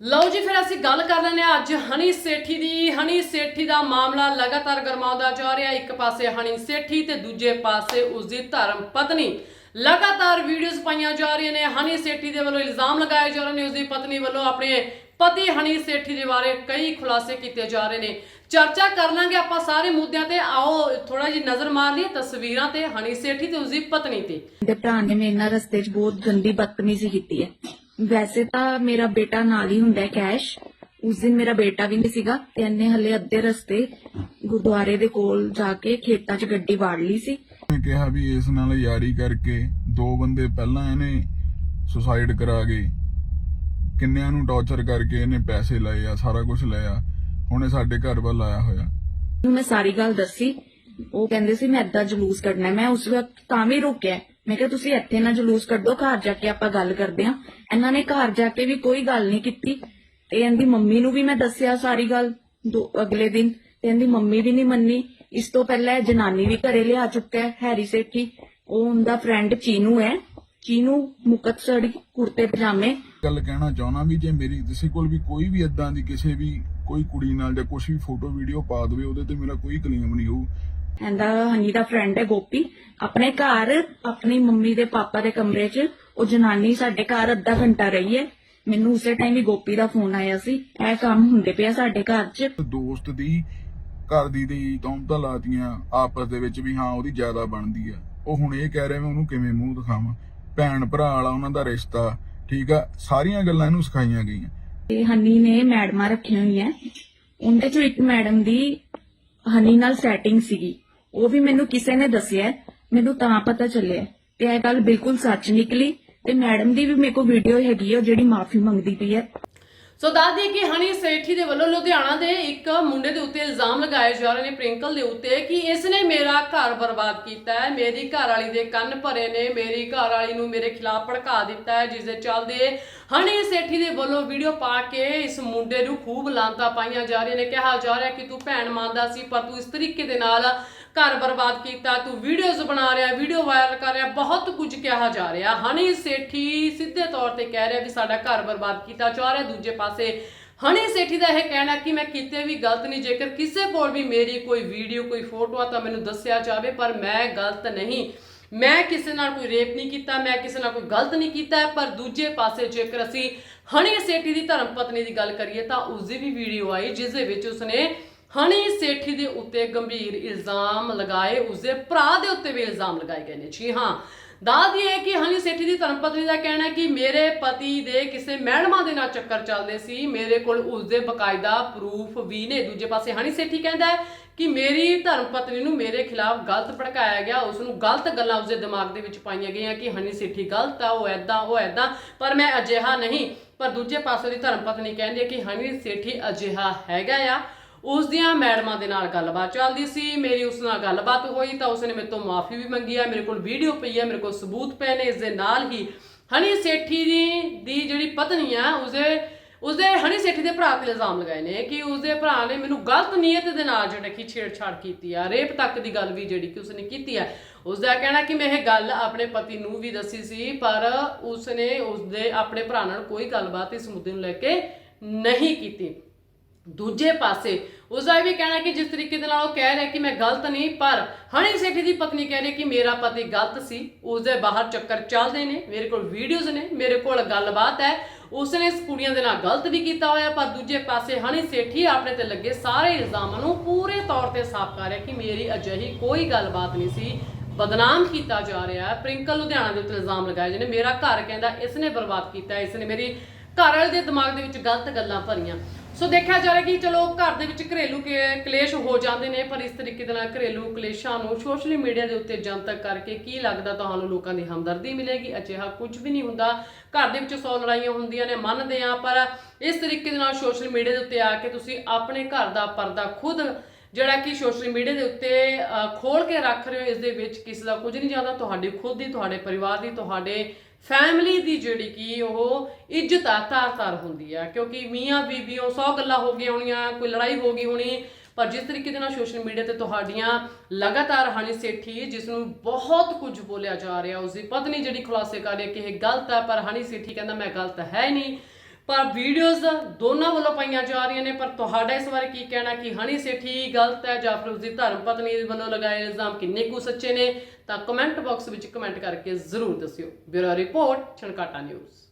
ਲਓ ਜੀ, ਫਿਰ ਅਸੀਂ ਗੱਲ ਕਰ ਲੈਂਦੇ ਹਾਂ ਅੱਜ ਹਨੀ ਸੇਠੀ ਦੀ। ਹਨੀ ਸੇਠੀ ਦਾ ਮਾਮਲਾ ਲਗਾਤਾਰ ਗਰਮਾਉਂਦਾ ਜਾ ਰਿਹਾ। ਇੱਕ ਪਾਸੇ ਹਨੀ ਸੇਠੀ ਤੇ ਦੂਜੇ ਪਾਸੇ ਉਸ ਦੀ ਧਰਮ ਪਤਨੀ। ਲਗਾਤਾਰ ਵੀਡੀਓਜ਼ ਪਾਈਆਂ ਜਾ ਰਹੀਆਂ ਨੇ। ਹਨੀ ਸੇਠੀ ਦੇ ਵੱਲੋਂ ਇਲਜ਼ਾਮ ਲਗਾਏ ਜਾ ਰਹੇ ਨੇ। ਉਸ ਦੀ ਪਤਨੀ ਵੱਲੋਂ ਆਪਣੇ ਪਤੀ ਹਨੀ ਸੇਠੀ ਦੇ ਬਾਰੇ ਕਈ ਖੁਲਾਸੇ ਕੀਤੇ ਜਾ ਰਹੇ ਨੇ। ਚਰਚਾ ਕਰ ਲਾਂਗੇ ਆਪਾਂ ਸਾਰੇ ਮੁੱਦਿਆਂ ਤੇ। ਆਓ ਥੋੜਾ ਜਿਹਾ ਨਜ਼ਰ ਮਾਰ ਲਈਏ ਤਸਵੀਰਾਂ ਤੇ ਹਨੀ ਸੇਠੀ ਤੇ ਉਸ ਦੀ ਪਤਨੀ ਤੇ। ਤੇ ਭਰਾ ਨੇ ਮੇਰੇ ਨਾਲ ਰਸਤੇ 'ਚ ਬਹੁਤ ਗੰਦੀ ਬਦਤਮੀਜ਼ੀ ਕੀਤੀ ਹੈ। ਵੈਸੇ ਤਾਂ ਮੇਰਾ ਬੇਟਾ ਨਾਲ ਹੀ ਹੁੰਦਾ ਹੈ ਕੈਸ਼। ਉਸ ਦਿਨ ਮੇਰਾ ਬੇਟਾ ਵੀ ਨਹੀਂ ਸੀਗਾ ਤੇ ਇਹਨੇ ਹਲੇ ਅੱਧੇ ਰਸਤੇ ਗੁਰਦੁਆਰੇ ਦੇ ਕੋਲ ਜਾ ਕੇ ਖੇਤਾਂ 'ਚ ਗੱਡੀ ਵਾੜ ਲਈ ਸੀ। ਨੇ ਕਿਹਾ ਵੀ ਇਸ ਨਾਲ ਯਾਰੀ ਕਰਕੇ ਦੋ ਬੰਦੇ ਪਹਿਲਾਂ ਇਹਨੇ ਸੁਸਾਈਡ ਕਰਾ ਗਏ। ਕਿੰਨਿਆਂ ਨੂੰ ਟੌਰਚਰ ਕਰਕੇ ਇਹਨੇ ਪੈਸੇ ਲਏ ਆ ਸਾਰਾ ਕੁਝ ਲਿਆ ਹੁਣ ਇਹ ਸਾਡੇ ਘਰ ਵੱਲ ਆਇਆ ਹੋਇਆ। ਨੂੰ ਮੈਂ ਸਾਰੀ ਗੱਲ ਦੱਸੀ। ਉਹ ਕਹਿੰਦੇ ਸੀ ਮੈਂ ਏਦਾਂ ਜਲੂਸ ਕੱਢਣਾ ਹੈ। ਮੈਂ ਉਸ ਵਕਤ ਤਾਂ ਵੀ ਰੋਕਿਆ ਮੈਂ ਕਿਹਾ ਤੁਸੀਂ ਇੱਥੇ ਨਾ ਜਲੂਸ ਕੱਢੋ, ਘਰ ਜਾ ਕੇ ਆਪਾਂ ਗੱਲ ਕਰਦੇ ਹਾਂ। ਇਹਨਾਂ ਨੇ ਘਰ ਜਾ ਕੇ ਵੀ ਕੋਈ ਗੱਲ ਨਹੀਂ ਕੀਤੀ। ਤੇ ਇਹਦੀ ਮੰਮੀ ਨੂੰ ਵੀ ਮੈਂ ਦੱਸਿਆ ਸਾਰੀ ਗੱਲ ਦੋ ਅਗਲੇ ਦਿਨ। ਤੇ ਇਹਦੀ ਮੰਮੀ ਵੀ ਨਹੀਂ ਮੰਨੀ। ਇਸ ਤੋਂ ਪਹਿਲਾਂ ਇਹ ਜਨਾਨੀ ਵੀ ਘਰੇ ਲਿਆ ਚੁੱਕਾ ਹੈ, ਹੈਰੀ ਸੇਠੀ। ਉਹ ਉਹਦਾ ਫਰੈਂਡ ਚੀਨੂ ਹੈ। ਚੀਨੂ ਮੁਕਤਸਰ ਕੁਰਤੇ ਪਜਾਮੇ। ਗੱਲ ਕਹਿਣਾ ਚਾਹਣਾ ਵੀ ਜੇ ਮੇਰੀ ਕਿਸੇ ਕੋਲ ਵੀ ਕੋਈ ਵੀ ਇਦਾਂ ਦੀ ਕਿਸੇ ਵੀ ਕੋਈ ਕੁੜੀ ਨਾਲ ਜਾਂ ਕੁਝ ਵੀ ਫੋਟੋ ਵੀਡੀਓ ਪਾ ਦੇਵੇ, ਉਹਦੇ ਤੇ ਮੇਰਾ ਕੋਈ ਕਲੇਮ ਨਹੀਂ ਹੋਊ। ਇਹਦਾ ਹਨੀ ਦਾ ਫਰੈਂਡ ਹੈ ਗੋਪੀ। ਆਪਣੇ ਘਰ ਆਪਣੀ ਮੰਮੀ ਦੇ ਪਾਪਾ ਦੇ ਕਮਰੇ 'ਚ ਉਹ ਜਨਾਨੀ ਸਾਡੇ ਘਰ ਅੱਧਾ ਘੰਟਾ ਰਹੀ ਹੈ। ਮੈਨੂੰ ਉਸੇ ਟਾਈਮ ਹੀ ਗੋਪੀ ਦਾ ਫੋਨ ਆਇਆ ਸੀ। ਇਹ ਕੰਮ ਹੁੰਦੇ ਪਿਆ ਸਾਡੇ ਘਰ 'ਚ। ਦੋਸਤ ਦੀ ਘਰ ਦੀ ਦੀ ਤੌਮਤਾਂ ਲਾਤੀਆਂ ਆਪਸ ਦੇ ਵਿੱਚ ਵੀ ਹਾਂ ਉਹਦੀ ਜ਼ਿਆਦਾ ਬਣਦੀ ਆ। ਉਹ ਹੁਣ ਇਹ ਕਹਿ ਰਿਹਾ ਮੈਂ ਉਹਨੂੰ ਕਿਵੇਂ ਮੂੰਹ ਦਿਖਾਵਾਂ? ਭੈਣ ਭਰਾ ਵਾਲਾ ਉਹਨਾਂ ਦਾ ਰਿਸ਼ਤਾ ਠੀਕ ਆ? ਸਾਰੀਆਂ ਗੱਲਾਂ ਇਹਨੂੰ ਸਿਖਾਈਆਂ ਗਈਆਂ। ਤੇ ਹਨੀ ਨੇ ਮੈਡਮਾਂ ਰੱਖੀਆਂ ਹੋਈਆਂ। ਉਹਦੇ 'ਚੋਂ ਇੱਕ ਮੈਡਮ ਦੀ ਹਨੀ ਨਾਲ ਸੈਟਿੰਗ ਸੀਗੀ। ਉਹ ਵੀ ਮੈਨੂੰ ਕਿਸੇ ਨੇ ਦੱਸਿਆ ਮੈਨੂੰ ਤਾਂ ਪਤਾ ਚੱਲਿਆ ਤੇ ਇਹ ਗੱਲ ਬਿਲਕੁਲ ਸੱਚ ਨਿਕਲੀ ਤੇ ਮੈਡਮ ਦੀ ਵੀ ਮੇਰੇ ਕੋਲ ਵੀਡੀਓ ਹੈਗੀ ਹੈ ਜਿਹੜੀ ਮਾਫੀ ਮੰਗਦੀ ਪਈ ਹੈ। ਸੋ ਦੱਸ ਦਈਏ ਕਿ ਹਨੀ ਸੇਠੀ ਦੇ ਵੱਲੋਂ ਲੁਧਿਆਣਾ ਦੇ ਇੱਕ ਮੁੰਡੇ ਦੇ ਉੱਤੇ ਇਲਜ਼ਾਮ ਲਗਾਏ ਜਾ ਰਹੇ ਨੇ ਪ੍ਰਿੰਕਲ ਦੇ ਉੱਤੇ ਕਿ ਇਸ ਨੇ ਮੇਰਾ ਘਰ ਬਰਬਾਦ ਕੀਤਾ ਹੈ। ਮੇਰੀ ਘਰ ਵਾਲੀ ਦੇ ਕੰਨ ਭਰੇ ਨੇ। ਮੇਰੀ ਘਰ ਵਾਲੀ ਨੂੰ ਮੇਰੇ ਖਿਲਾਫ ਭੜਕਾ ਦਿੱਤਾ ਹੈ, ਜਿਸ ਦੇ ਚੱਲਦੇ ਹਨੀ ਸੇਠੀ ਦੇ ਵੱਲੋਂ ਵੀਡੀਓ ਪਾ ਕੇ ਇਸ ਮੁੰਡੇ ਨੂੰ ਖੂਬ ਲਾਂਤਾ ਪਾਈਆਂ ਜਾ ਰਹੀਆਂ ਨੇ। ਕਿਹਾ ਜਾ ਰਿਹਾ ਕਿ ਤੂੰ ਭੈਣ ਮੰਨਦਾ ਸੀ, ਪਰ ਤੂੰ ਇਸ ਤਰੀਕੇ ਦੇ ਨਾਲ ਘਰ ਬਰਬਾਦ ਕੀਤਾ। ਤੂੰ ਵੀਡੀਓਜ਼ ਬਣਾ ਰਿਹਾ ਵੀਡੀਓ ਵਾਇਰਲ ਕਰ ਰਿਹਾ ਬਹੁਤ ਕੁਝ ਕਿਹਾ ਜਾ ਰਿਹਾ। ਹਨੀ ਸੇਠੀ ਸਿੱਧੇ ਤੌਰ ਤੇ ਕਹਿ ਰਿਹਾ ਵੀ ਸਾਡਾ ਘਰ ਬਰਬਾਦ ਕੀਤਾ ਜਾ ਰਿਹਾ। ਦੂਜੇ ਪਾਸੇ ਹਨੀ ਸੇਠੀ ਦਾ ਇਹ ਕਹਿਣਾ ਕਿ ਮੈਂ ਕਿਤੇ ਵੀ ਗਲਤ ਨਹੀਂ, ਜੇਕਰ ਕਿਸੇ ਕੋਲ ਵੀ ਮੇਰੀ ਕੋਈ ਵੀਡੀਓ, ਕੋਈ ਫੋਟੋ ਆ ਤਾਂ ਮੈਨੂੰ ਦੱਸਿਆ ਜਾਵੇ, ਪਰ ਮੈਂ ਗਲਤ ਨਹੀਂ। ਮੈਂ ਕਿਸੇ ਨਾਲ ਕੋਈ ਰੇਪ ਨਹੀਂ ਕੀਤਾ, ਮੈਂ ਕਿਸੇ ਨਾਲ ਕੋਈ ਗਲਤ ਨਹੀਂ ਕੀਤਾ, ਪਰ ਦੂਜੇ ਪਾਸੇ ਜੇਕਰ ਅਸੀਂ ਹਨੀ ਸੇਠੀ ਦੀ ਧਰਮ ਪਤਨੀ ਦੀ ਗੱਲ ਕਰੀਏ ਤਾਂ ਉਸ ਦੀ ਵੀ ਵੀਡੀਓ ਆਈ, ਜਿਸ ਦੇ ਵਿੱਚ ਉਸਨੇ ਹਨੀ ਸੇਠੀ ਦੇ ਉੱਤੇ ਗੰਭੀਰ ਇਲਜ਼ਾਮ ਲਗਾਏ, ਉਸਦੇ ਭਰਾ ਦੇ ਉੱਤੇ ਵੀ ਇਲਜ਼ਾਮ ਲਗਾਏ ਗਏ ਨੇ। ਜੀ ਹਾਂ ਦੱਸ ਹੈ ਕਿ ਹਨੀ ਸੇਠੀ ਦੀ ਧਰਮਪਤਨੀ ਦਾ ਕਹਿਣਾ ਹੈ ਕਿ ਮੇਰੇ ਪਤੀ ਦੇ ਕਿਸੇ ਮਹਿੜਮਾ ਦੇ ਨਾਲ ਚੱਕਰ ਚੱਲਦੇ ਸੀ। ਮੇਰੇ ਕੋਲ ਉਸਦੇ ਬਕਾਇਦਾ ਪ੍ਰੂਫ ਵੀ ਨੇ। ਦੂਜੇ ਪਾਸੇ ਹਨੀ ਸੇਠੀ ਕਹਿੰਦਾ ਹੈ ਕਿ ਮੇਰੀ ਧਰਮਪਤਨੀ ਨੂੰ ਮੇਰੇ ਖਿਲਾਫ ਗਲਤ ਭੜਕਾਇਆ ਗਿਆ। ਉਸ ਨੂੰ ਗਲਤ ਗੱਲਾਂ ਉਸਦੇ ਦਿਮਾਗ ਦੇ ਵਿੱਚ ਪਾਈਆਂ ਗਈਆਂ ਕਿ ਹਨੀ ਸੇਠੀ ਗਲਤ ਆ, ਉਹ ਐਦਾਂ ਉਹ ਐਦਾਂ ਪਰ ਮੈਂ ਅਜਿਹਾ ਨਹੀਂ। ਪਰ ਦੂਜੇ ਪਾਸੇ ਦੀ ਧਰਮਪਤਨੀ ਕਹਿੰਦੀ ਹੈ ਕਿ ਹਨੀ ਸੇਠੀ ਅਜਿਹਾ ਹੈਗਾ ਆ। ਉਸ ਦੀਆਂ ਮੈਡਮਾਂ ਦੇ ਨਾਲ ਗੱਲਬਾਤ ਚੱਲਦੀ ਸੀ, ਮੇਰੀ ਉਸ ਨਾਲ ਗੱਲਬਾਤ ਹੋਈ ਤਾਂ ਉਸਨੇ ਮੇਰੇ ਤੋਂ ਮਾਫੀ ਵੀ ਮੰਗੀ ਹੈ ਮੇਰੇ ਕੋਲ ਵੀਡੀਓ ਪਈ ਹੈ ਮੇਰੇ ਕੋਲ ਸਬੂਤ ਪਏ ਨੇ ਇਸ ਦੇ ਨਾਲ ਹੀ ਹਨੀ ਸੇਠੀ ਦੀ ਦੀ ਜਿਹੜੀ ਪਤਨੀ ਆ, ਉਸਦੇ ਉਸਦੇ ਹਨੀ ਸੇਠੀ ਦੇ ਭਰਾ ਤੇ ਇਲਜ਼ਾਮ ਲਗਾਏ ਨੇ ਕਿ ਉਸਦੇ ਭਰਾ ਨੇ ਮੈਨੂੰ ਗਲਤ ਨੀਅਤ ਦੇ ਨਾਲ ਜਿਹੜਾ ਕਿ ਛੇੜਛਾੜ ਕੀਤੀ ਆ, ਰੇਪ ਤੱਕ ਦੀ ਗੱਲ ਵੀ ਜਿਹੜੀ ਕਿ ਉਸਨੇ ਕੀਤੀ ਆ। ਉਸਦਾ ਕਹਿਣਾ ਕਿ ਮੈਂ ਇਹ ਗੱਲ ਆਪਣੇ ਪਤੀ ਨੂੰ ਵੀ ਦੱਸੀ ਸੀ, ਪਰ ਉਸਨੇ ਉਸਦੇ ਆਪਣੇ ਭਰਾ ਨਾਲ ਕੋਈ ਗੱਲਬਾਤ ਇਸ ਮੁੱਦੇ ਨੂੰ ਲੈ ਕੇ ਨਹੀਂ ਕੀਤੀ। ਦੂਜੇ ਪਾਸੇ। ਉਸਦਾ ਇਹ ਵੀ ਕਹਿਣਾ ਕਿ ਜਿਸ ਤਰੀਕੇ ਦੇ ਨਾਲ ਉਹ ਕਹਿ ਰਿਹਾ ਕਿ ਮੈਂ ਗਲਤ ਨਹੀਂ, ਪਰ ਹਣੀ ਸੇਠੀ ਦੀ ਪਤਨੀ ਕਹਿ ਰਹੀ ਕਿ ਮੇਰਾ ਪਤੀ ਗਲਤ ਸੀ। ਉਸਦੇ ਬਾਹਰ ਚੱਕਰ ਚੱਲਦੇ ਨੇ, ਮੇਰੇ ਕੋਲ ਵੀਡੀਓਜ਼ ਨੇ, ਮੇਰੇ ਕੋਲ ਗੱਲਬਾਤ ਹੈ। ਉਸਨੇ ਇਸ ਕੁੜੀਆਂ ਦੇ ਨਾਲ ਗਲਤ ਵੀ ਕੀਤਾ ਹੋਇਆ, ਪਰ ਦੂਜੇ ਪਾਸੇ ਹਣੀ ਸੇਠੀ ਆਪਣੇ ਤੇ ਲੱਗੇ ਸਾਰੇ ਇਲਜ਼ਾਮਾਂ ਨੂੰ ਪੂਰੇ ਤੌਰ ਤੇ ਸਾਫ਼ ਕਰ ਰਿਹਾ ਕਿ ਮੇਰੀ ਅਜਿਹੀ ਕੋਈ ਗੱਲਬਾਤ ਨਹੀਂ ਸੀ। ਬਦਨਾਮ ਕੀਤਾ ਜਾ ਰਿਹਾ ਹੈ। ਪ੍ਰਿੰਕਲ ਲੁਧਿਆਣਾ ਦੇ ਉੱਤੇ ਇਲਜ਼ਾਮ ਲਗਾਏ ਜਾਂਦੇ ਨੇ। ਮੇਰਾ ਘਰ ਕਹਿੰਦਾ ਇਸ ਨੇ ਬਰਬਾਦ ਕੀਤਾ ਇਸ ਨੇ ਮੇਰੀ ਘਰ ਵਾਲੇ ਦੇ ਦਿਮਾਗ ਦੇ ਵਿੱਚ ਗਲਤ ਗੱਲਾਂ ਭਰੀਆਂ। ਸੋ ਦੇਖਿਆ ਜਾ ਰਿਹਾ ਕਿ ਚਲੋ ਘਰ ਦੇ ਵਿੱਚ ਘਰੇਲੂ ਕਲੇਸ਼ ਹੋ ਜਾਂਦੇ ਨੇ ਪਰ ਇਸ ਤਰੀਕੇ ਦੇ ਨਾਲ ਘਰੇਲੂ ਕਲੇਸ਼ਾਂ ਨੂੰ ਸੋਸ਼ਲ ਮੀਡੀਆ ਦੇ ਉੱਤੇ ਜਨਤਕ ਕਰਕੇ ਕੀ ਲੱਗਦਾ ਤੁਹਾਨੂੰ ਲੋਕਾਂ ਦੀ ਹਮਦਰਦੀ ਮਿਲੇਗੀ? ਅਜਿਹਾ ਕੁਝ ਵੀ ਨਹੀਂ ਹੁੰਦਾ। ਘਰ ਦੇ ਵਿੱਚ 100 ਲੜਾਈਆਂ ਹੁੰਦੀਆਂ ਨੇ ਮੰਨਦੇ ਆ ਪਰ ਇਸ ਤਰੀਕੇ ਦੇ ਨਾਲ ਸੋਸ਼ਲ ਮੀਡੀਆ ਦੇ ਉੱਤੇ ਆ ਕੇ ਤੁਸੀਂ ਆਪਣੇ ਘਰ ਦਾ ਪਰਦਾ ਖੁਦ ਜਿਹੜਾ ਕਿ ਸੋਸ਼ਲ ਮੀਡੀਆ ਦੇ ਉੱਤੇ ਅ, ਖੋਲ ਕੇ ਰੱਖ ਰਹੇ ਹੋ ਇਸ ਦੇ ਵਿੱਚ ਕਿਸੇ ਦਾ ਕੁਝ ਨਹੀਂ ਜਾਂਦਾ। ਤੁਹਾਡੀ ਖੁਦ ਦੀ ਤੁਹਾਡੇ ਪਰਿਵਾਰ ਦੀ ਤੁਹਾਡੇ ਫੈਮਿਲੀ ਦੀ ਜਿਹੜੀ ਕਿ ਉਹ ਇੱਜ਼ਤ ਆ ਤਾਰ-ਤਾਰ ਹੁੰਦੀ ਆ, ਕਿਉਂਕਿ ਮੀਆਂ, ਬੀਬੀ ਉਹ 100 ਗੱਲਾਂ ਹੋ ਗਈਆਂ ਹੋਣੀਆਂ, ਕੋਈ ਲੜਾਈ ਹੋ ਗਈ ਹੋਣੀ, ਪਰ ਜਿਸ ਤਰੀਕੇ ਦੇ ਨਾਲ ਸੋਸ਼ਲ ਮੀਡੀਆ ਤੇ ਤੁਹਾਡੀਆਂ ਲਗਾਤਾਰ ਹਨੀ ਸੇਠੀ ਜਿਸ ਨੂੰ ਬਹੁਤ ਕੁਝ ਬੋਲਿਆ ਜਾ ਰਿਹਾ ਉਸ ਦੀ ਪਤਨੀ ਜਿਹੜੀ ਖੁਲਾਸੇ ਕਰ ਰਹੀ ਹੈ ਕਿ ਇਹ ਗਲਤ ਹੈ ਪਰ ਹਨੀ ਸੇਠੀ ਕਹਿੰਦਾ, ਮੈਂ ਗਲਤ ਹੈ ਹੀ ਨਹੀਂ। ਪਰ ਵੀਡੀਓਜ਼ ਦੋਨਾਂ ਵੱਲੋਂ ਪਾਈਆਂ ਜਾ ਰਹੀਆਂ ਨੇ, ਪਰ ਤੁਹਾਡਾ ਇਸ ਬਾਰੇ ਕੀ ਕਹਿਣਾ, ਕਿ ਹਨੀ ਸੇਠੀ ਗਲਤ ਹੈ ਜਾਂ ਫਿਰ ਉਸਦੀ ਧਰਮ ਪਤਨੀ ਵੱਲੋਂ ਲਗਾਏ ਇਲਜ਼ਾਮ ਕਿੰਨੇ ਕੁ ਸੱਚੇ ਨੇ, ਤਾਂ ਕਮੈਂਟ ਬਾਕਸ ਵਿੱਚ ਕਮੈਂਟ ਕਰਕੇ ਜ਼ਰੂਰ ਦੱਸਿਓ। Bureau report, Chhankata news.